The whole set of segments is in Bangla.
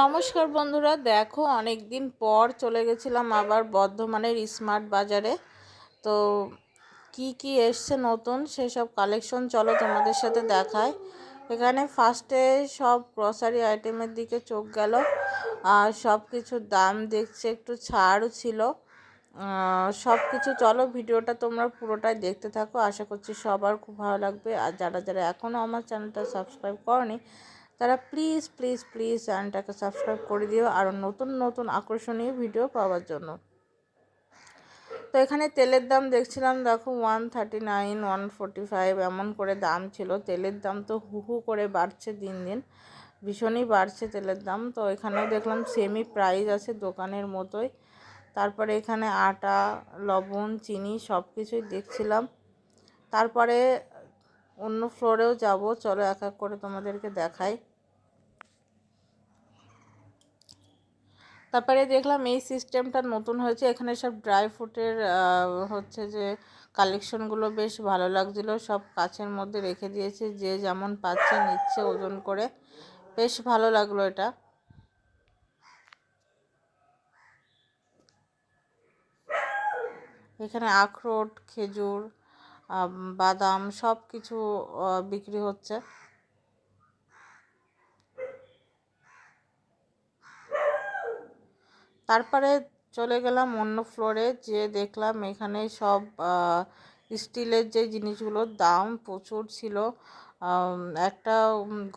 নমস্কার বন্ধুরা, দেখো অনেক দিন পর চলে গেছিলাম আবার বর্ধমানের স্মার্ট বাজারে। তো কি কি এসছে নতুন সেসব কালেকশন চলো তোমাদের সাথে দেখায় এখানে ফার্স্টে সব গ্রসারি আইটেমের দিকে চোখ গেল, আর সব কিছুর দাম দেখছে একটু ছাড়ও ছিল। সব কিছু চলো ভিডিওটা তোমরা পুরোটাই দেখতে থাকো, আশা করছি সবার খুব ভালো লাগবে। আর যারা যারা এখনও আমার চ্যানেলটা সাবস্ক্রাইব করনি তারা প্লিজ প্লিজ প্লিজ চ্যানেলটাকে সাবস্ক্রাইব করে দিও আরও নতুন নতুন আকর্ষণীয় ভিডিও পাওয়ার জন্য। তো এখানে তেলের দাম দেখছিলাম, দেখো one thirty nine one forty five এমন করে দাম ছিল। তেলের দাম তো হু হু করে বাড়ছে দিন দিন। ভীষণই বাড়ছে তেলের দাম। তো এখানেও দেখলাম সেমি প্রাইস আছে দোকানের মতোই। তারপরে এখানে আটা, লবণ, চিনি সব কিছুই দেখছিলাম। তারপরে অন্য ফ্লোরেও যাব। চলো এক এক করে তোমাদেরকে দেখাই। তারপরে দেখলাম এই সিস্টেমটা নতুন হয়েছে। এখানে সব ড্রাই ফ্রুটের হচ্ছে যে কালেকশনগুলো বেশ ভালো লাগছিল। সব কাছের মধ্যে রেখে দিয়েছে। যে যেমন পাচ্ছে নিচ্ছে ওজন করে। বেশ ভালো লাগল এটা। এখানে আখরোট, খেজুর বাদাম সব কিছু বিক্রি হচ্ছে। তারপরে চলে গেলাম অন্য ফ্লোরে যে দেখলাম এখানে সব স্টিলের যে জিনিসগুলোর দাম প্রচুর ছিল। একটা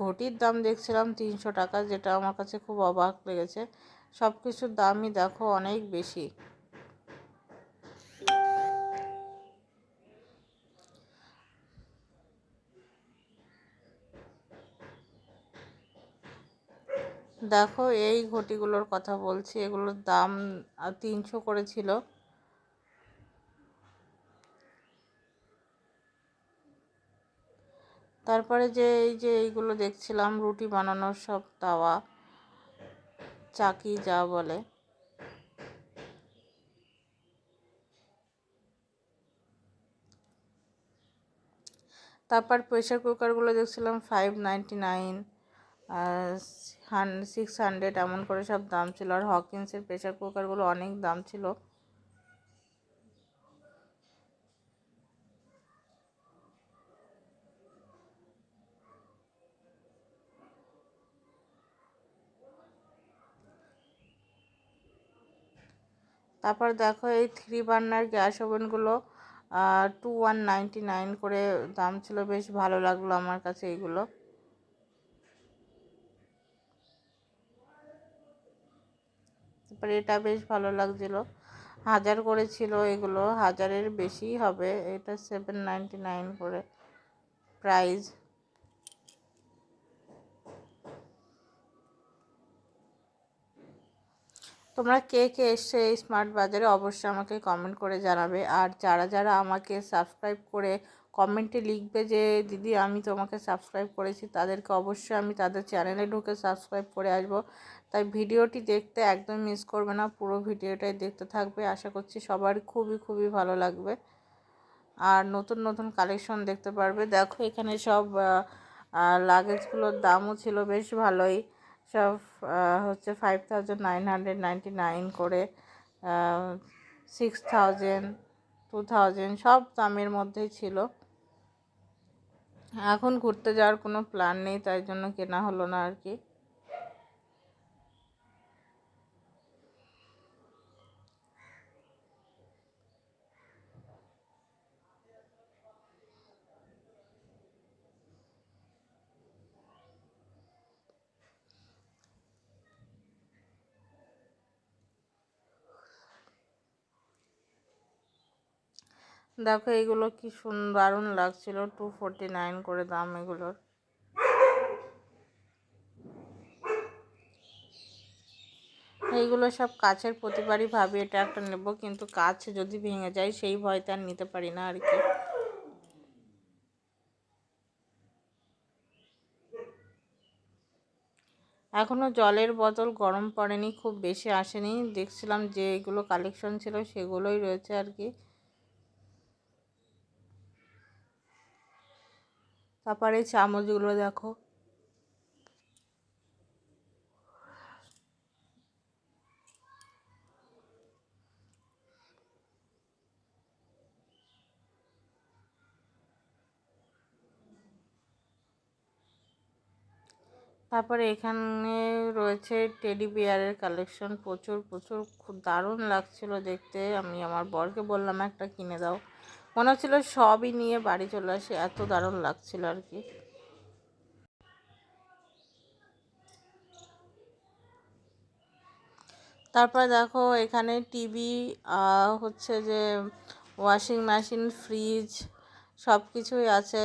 ঘটির দাম দেখছিলাম তিনশো টাকা, যেটা আমার কাছে খুব অবাক লেগেছে। সব কিছুর দামই দেখো অনেক বেশি। দেখো, এই ঘটিগুলোর কথা বলছি। এগুলোর দাম তিনশো করে ছিল। তারপরে যে, এই যে, এইগুলো দেখছিলাম, রুটি বানানোর সব তাওয়া চাকি যা বলে। তারপর প্রেশার কুকারগুলো দেখছিলাম five ninety nine six hundred এমন করে সব দাম ছিল। আর হকিন্সের প্রেশার কুকারগুলো অনেক দাম ছিল। তারপর দেখো এই থ্রি বার্নার গ্যাস ওভেনগুলো টু ওয়ান নাইনটি নাইন করে দাম ছিল। বেশ ভালো লাগল আমার কাছে এইগুলো এটা বেশ ভালো লাগছিল। হাজার করে ছিল এগুলো। হাজারের বেশি হবে। এটা সেভেন নাইনটি নাইন করে প্রাইস তোমরা কে কে এসছে এই স্মার্ট বাজারে অবশ্যই আমাকে কমেন্ট করে জানাবে। আর যারা যারা আমাকে সাবস্ক্রাইব করে কমেন্টে লিখবে যে, দিদি, আমি তোমাকে সাবস্ক্রাইব করেছি। তাদেরকে অবশ্যই আমি তাদের চ্যানেলে ঢুকে সাবস্ক্রাইব করে আসব। তাই ভিডিওটি দেখতে একদম মিস করবে না, পুরো ভিডিওটাই দেখতে থাকবে। আশা করছি সবার খুবই খুবই ভালো লাগবে। আর নতুন নতুন কালেকশন দেখতে পারবে। দেখো এখানে সব লাগেজগুলোর দামও ছিল বেশ ভালোই। সব হচ্ছে five thousand nine hundred nine করে সিক্স থাউজেন্ড টু থাউজেন্ড সব দামের মধ্যেই ছিল। এখন ঘুরতে যাওয়ার কোনো প্ল্যান নেই, তাই জন্য কেনা হলো না আর কি। দেখো এইগুলো কি সুন্দর দারুণ লাগছিল টু ফোরটি নাইন করে দাম এগুলোর। এইগুলো সব কাছের প্রতিবারই ভাবি, এটা একটা নেব, কিন্তু কাছ যদি ভেঙে যায়, সেই ভয়তে আর নিতে পারি না আর কি। এখনও জলের বোতল গরম পড়েনি, খুব বেশি আসেনি। দেখছিলাম যে এগুলো কালেকশন ছিল, সেগুলোই রয়েছে আর কি। তারপরে চামচগুলো দেখো। তারপরে এখানে রয়েছে টেডি বিয়ারের কালেকশন। প্রচুর প্রচুর, খুব দারুণ লাগছিল দেখতে। আমি আমার বরকে বললাম, একটা কিনে দাও। মনে হচ্ছিল সবই নিয়ে বাড়ি চলে আসি, এত দারুণ লাগছিল আর কি। তারপর দেখো এখানে টিভি হচ্ছে যে ওয়াশিং মেশিন ফ্রিজ সব কিছুই আছে।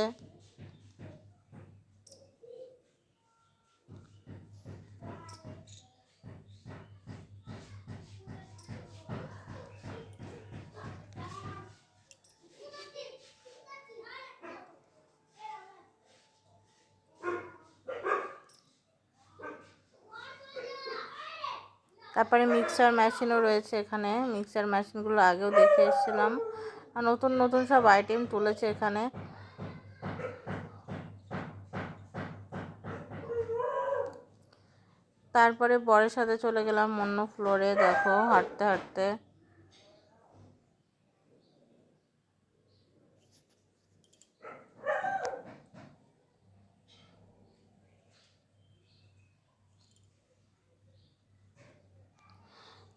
তারপরে মিক্সার মেশিনও রয়েছে এখানে। মিক্সার মেশিনগুলো আগেও দেখে এসেছিলাম। আর নতুন নতুন সব আইটেম তুলেছে এখানে। তারপরে বরের সাথে চলে গেলাম অন্য ফ্লোরে দেখো, হাঁটতে হাঁটতে।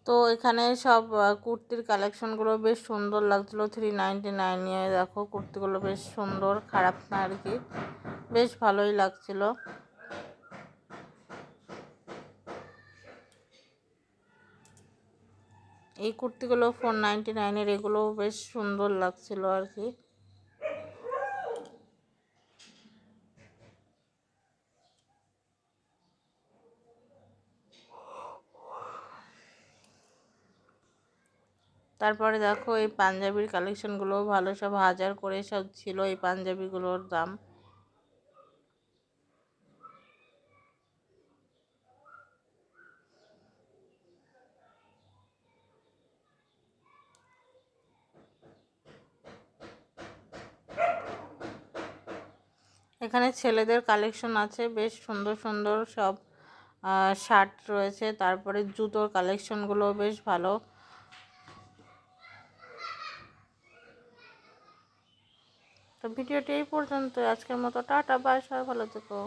তো এখানে সব কুর্তির কালেকশনগুলো বেশ সুন্দর লাগছিল। থ্রি নাইনটি নাইনে দেখো, কুর্তিগুলো বেশ সুন্দর, খারাপ না আর কি। বেশ ভালোই লাগছিল। এই কুর্তিগুলো ফোর নাইনটি নাইনের এগুলো বেশ সুন্দর লাগছিল আর কি। তারপরে দেখো এই পাঞ্জাবির কালেকশনগুলো ভালো, সব হাজার করে সব ছিল এই পাঞ্জাবিগুলোর দাম। এখানে ছেলেদের কালেকশন আছে, বেশ সুন্দর সুন্দর সব শার্ট রয়েছে। তারপরে জুতোর কালেকশনগুলো বেশ ভালো। ভিডিওটি এই পর্যন্ত আজকের মতো টাটা বাই সবাই ভালো থেকো।